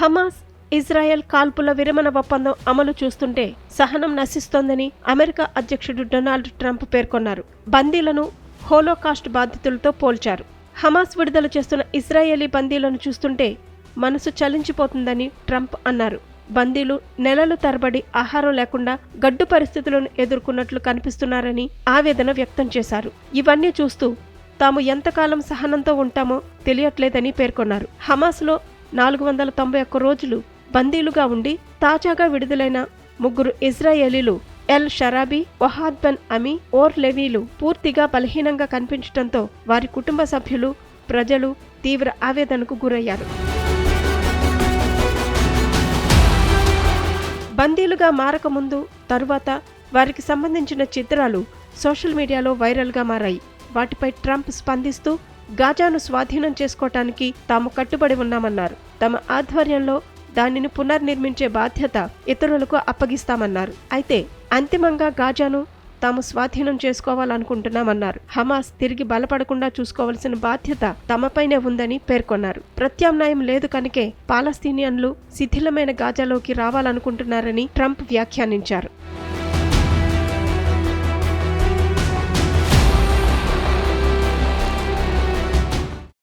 Hamas Israel కాల్పుల విరమణ ఒప్పందం అమలు చూస్తుంటే సహనం నశిస్తోందని అమెరికా అధ్యక్షుడు డొనాల్డ్ ట్రంప్ పేర్కొన్నారు. బందీలను హోలోకాస్ట్ బాధితులతో పోల్చారు. హమాస్ విడుదల చేస్తున్న ఇజ్రాయేలీ బందీలను చూస్తుంటే మనసు చలించిపోతుందని ట్రంప్ అన్నారు. బందీలు నెలలు తరబడి ఆహారం లేకుండా గడ్డు పరిస్థితులను ఎదుర్కొన్నట్లు కనిపిస్తున్నారని ఆవేదన వ్యక్తం చేశారు. ఇవన్నీ చూస్తూ తాము ఎంతకాలం సహనంతో ఉంటామో తెలియట్లేదని పేర్కొన్నారు. హమాస్లో నాలుగు వందల తొంభై ఒక్క రోజులు బందీలుగా ఉండి తాజాగా విడుదలైన ముగ్గురు ఇజ్రాయేలీలు ఎల్ షరాబీ వహాద్ అమీ ఓర్ లెవీలు పూర్తిగా బలహీనంగా కనిపించడంతో వారి కుటుంబ సభ్యులు ప్రజలు తీవ్ర ఆవేదనకు గురయ్యారు. బందీలుగా మారకముందు తరువాత వారికి సంబంధించిన చిత్రాలు సోషల్ మీడియాలో వైరల్గా మారాయి. వాటిపై ట్రంప్ స్పందిస్తూ గాజాను స్వాధీనం చేసుకోవటానికి తాము కట్టుబడి ఉన్నామన్నారు. తమ ఆధ్వర్యంలో దానిని పునర్నిర్మించే బాధ్యత ఇతరులకు అప్పగిస్తామన్నారు. అయితే అంతిమంగా గాజాను తాము స్వాధీనం చేసుకోవాలనుకుంటున్నామన్నారు. హమాస్ తిరిగి బలపడకుండా చూసుకోవాల్సిన బాధ్యత తమపైనే ఉందని పేర్కొన్నారు. ప్రత్యామ్నాయం లేదు కనుకే పాలస్తీనియన్లు శిథిలమైన గాజాలోకి రావాలనుకుంటున్నారని ట్రంప్ వ్యాఖ్యానించారు.